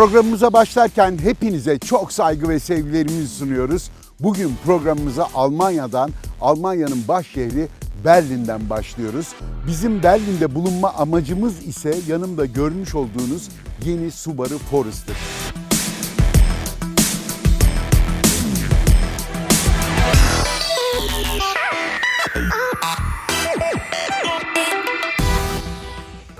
Programımıza başlarken hepinize çok saygı ve sevgilerimizi sunuyoruz. Bugün programımıza Almanya'dan, Almanya'nın baş şehri Berlin'den başlıyoruz. Bizim Berlin'de bulunma amacımız ise yanımda görmüş olduğunuz yeni Subaru Forester.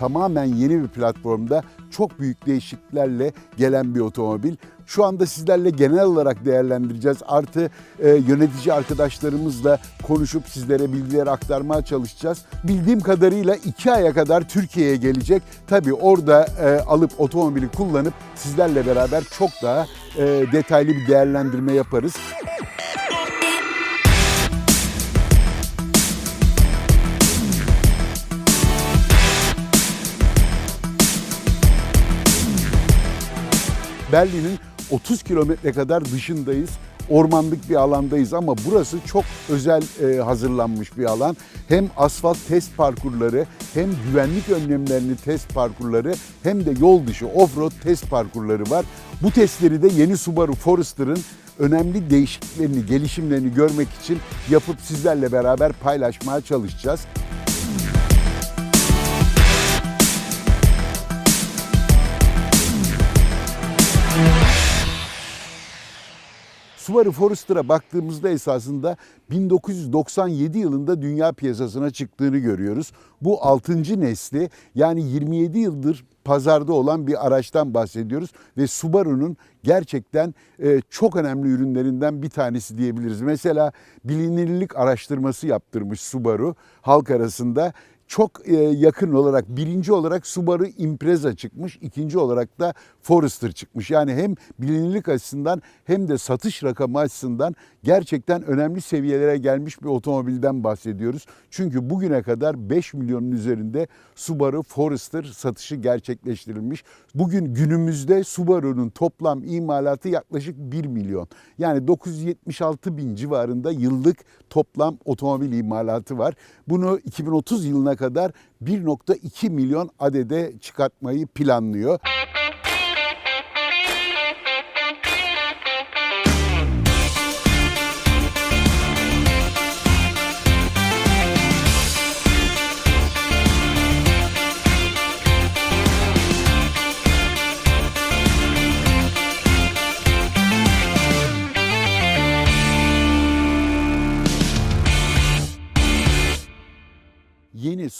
tamamen yeni bir platformda çok büyük değişikliklerle gelen bir otomobil. Şu anda sizlerle genel olarak değerlendireceğiz. Artı e, yönetici arkadaşlarımızla konuşup sizlere bilgileri aktarmaya çalışacağız. Bildiğim kadarıyla iki aya kadar Türkiye'ye gelecek. Tabii orada e, alıp otomobili kullanıp sizlerle beraber çok daha e, detaylı bir değerlendirme yaparız. Berlin'in 30 kilometre kadar dışındayız. Ormanlık bir alandayız ama burası çok özel e, hazırlanmış bir alan. Hem asfalt test parkurları, hem güvenlik önlemlerini test parkurları, hem de yol dışı off-road test parkurları var. Bu testleri de yeni Subaru Forester'ın önemli değişikliklerini, gelişimlerini görmek için yapıp sizlerle beraber paylaşmaya çalışacağız. Subaru Forester'a baktığımızda esasında 1997 yılında dünya piyasasına çıktığını görüyoruz. Bu 6. nesli yani 27 yıldır pazarda olan bir araçtan bahsediyoruz ve Subaru'nun gerçekten e, çok önemli ürünlerinden bir tanesi diyebiliriz. Mesela bilinirlik araştırması yaptırmış Subaru halk arasında çok e, yakın olarak birinci olarak Subaru Impreza çıkmış, ikinci olarak da Forester çıkmış. Yani hem bilinirlik açısından hem de satış rakamı açısından gerçekten önemli seviyelere gelmiş bir otomobilden bahsediyoruz. Çünkü bugüne kadar 5 milyonun üzerinde Subaru Forester satışı gerçekleştirilmiş. Bugün günümüzde Subaru'nun toplam imalatı yaklaşık 1 milyon. Yani 976 bin civarında yıllık toplam otomobil imalatı var. Bunu 2030 yılına kadar 1.2 milyon adede çıkartmayı planlıyor.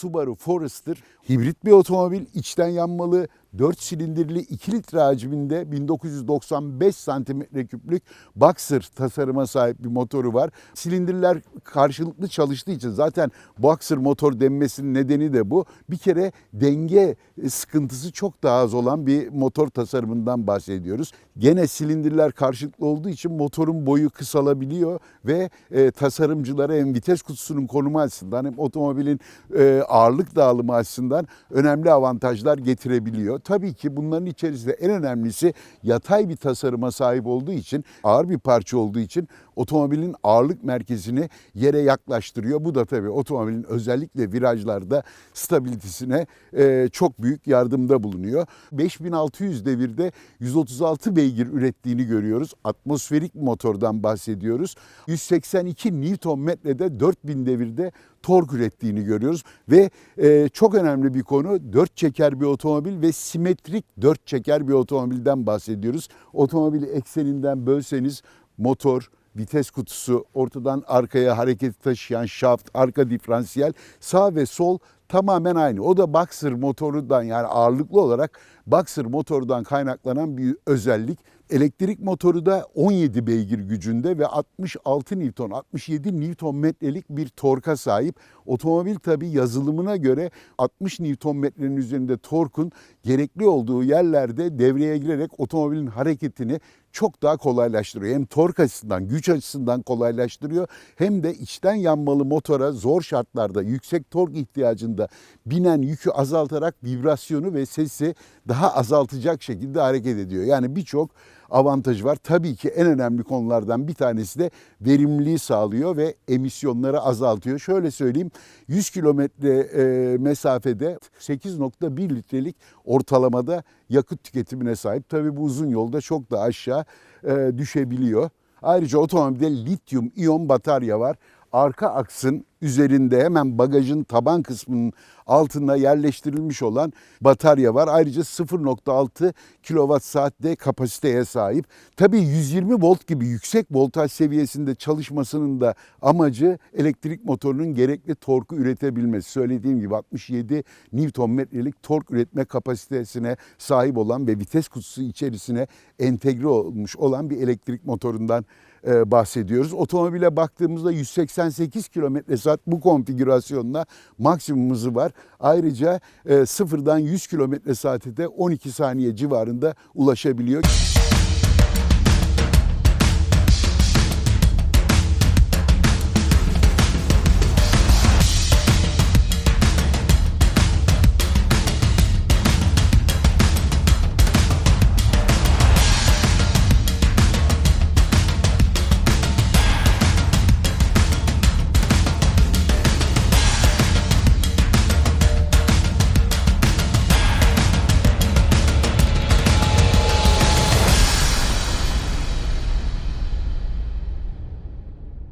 Subaru Forester hibrit bir otomobil, içten yanmalı, 4 silindirli 2 litre hacminde 1995 santimetre küplük Boxer tasarıma sahip bir motoru var. Silindirler karşılıklı çalıştığı için zaten Boxer motor denmesinin nedeni de bu. Bir kere denge sıkıntısı çok daha az olan bir motor tasarımından bahsediyoruz. Gene silindirler karşılıklı olduğu için motorun boyu kısalabiliyor ve e, tasarımcılara hem vites kutusunun konumu açısından hem otomobilin e, ağırlık dağılımı açısından önemli avantajlar getirebiliyor. Tabii ki bunların içerisinde en önemlisi yatay bir tasarıma sahip olduğu için, ağır bir parça olduğu için otomobilin ağırlık merkezini yere yaklaştırıyor. Bu da tabii otomobilin özellikle virajlarda stabilitesine e, çok büyük yardımda bulunuyor. 5600 devirde 136 beygir ürettiğini görüyoruz. Atmosferik motordan bahsediyoruz. 182 Nm'de 4000 devirde tork ürettiğini görüyoruz ve e, çok önemli bir konu dört çeker bir otomobil ve simetrik dört çeker bir otomobilden bahsediyoruz. Otomobili ekseninden bölseniz motor, vites kutusu, ortadan arkaya hareketi taşıyan şaft, arka diferansiyel, sağ ve sol tamamen aynı. O da Boxer motorundan yani ağırlıklı olarak Boxer motorundan kaynaklanan bir özellik. Elektrik motoru da 17 beygir gücünde ve 66 Newton, 67 Newton metrelik bir torka sahip. Otomobil tabi yazılımına göre 60 Newton metrenin üzerinde torkun gerekli olduğu yerlerde devreye girerek otomobilin hareketini çok daha kolaylaştırıyor. Hem tork açısından, güç açısından kolaylaştırıyor hem de içten yanmalı motora zor şartlarda yüksek tork ihtiyacında binen yükü azaltarak vibrasyonu ve sesi daha azaltacak şekilde hareket ediyor. Yani birçok avantajı var. Tabii ki en önemli konulardan bir tanesi de verimliliği sağlıyor ve emisyonları azaltıyor. Şöyle söyleyeyim 100 kilometre e, mesafede 8.1 litrelik ortalamada yakıt tüketimine sahip. Tabii bu uzun yolda çok da aşağı e, düşebiliyor. Ayrıca otomobilde lityum iyon batarya var. Arka aksın üzerinde hemen bagajın taban kısmının altında yerleştirilmiş olan batarya var. Ayrıca 0.6 kilowatt saatte kapasiteye sahip. Tabii 120 volt gibi yüksek voltaj seviyesinde çalışmasının da amacı elektrik motorunun gerekli torku üretebilmesi. Söylediğim gibi 67 Nm'lik tork üretme kapasitesine sahip olan ve vites kutusu içerisine entegre olmuş olan bir elektrik motorundan e, bahsediyoruz. Otomobile baktığımızda 188 km saat bu konfigürasyonla maksimum var. Ayrıca e, sıfırdan 100 km saate de 12 saniye civarında ulaşabiliyor.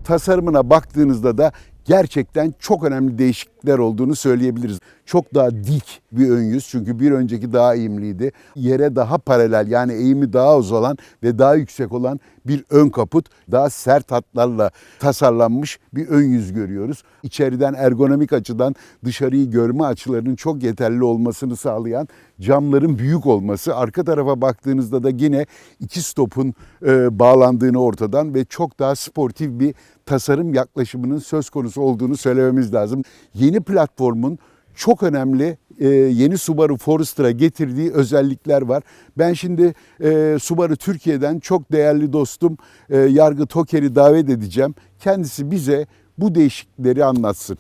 Tasarımına baktığınızda da gerçekten çok önemli değişiklikler olduğunu söyleyebiliriz. Çok daha dik bir ön yüz çünkü bir önceki daha eğimliydi. Yere daha paralel yani eğimi daha uzalan ve daha yüksek olan bir ön kaput. Daha sert hatlarla tasarlanmış bir ön yüz görüyoruz. İçeriden ergonomik açıdan dışarıyı görme açılarının çok yeterli olmasını sağlayan camların büyük olması. Arka tarafa baktığınızda da yine iki stopun e, bağlandığını ortadan ve çok daha sportif bir tasarım yaklaşımının söz konusu olduğunu söylememiz lazım. Yeni platformun çok önemli e, yeni Subaru Forrester'a getirdiği özellikler var. Ben şimdi e, Subaru Türkiye'den çok değerli dostum e, Yargı Toker'i davet edeceğim. Kendisi bize bu değişiklikleri anlatsın.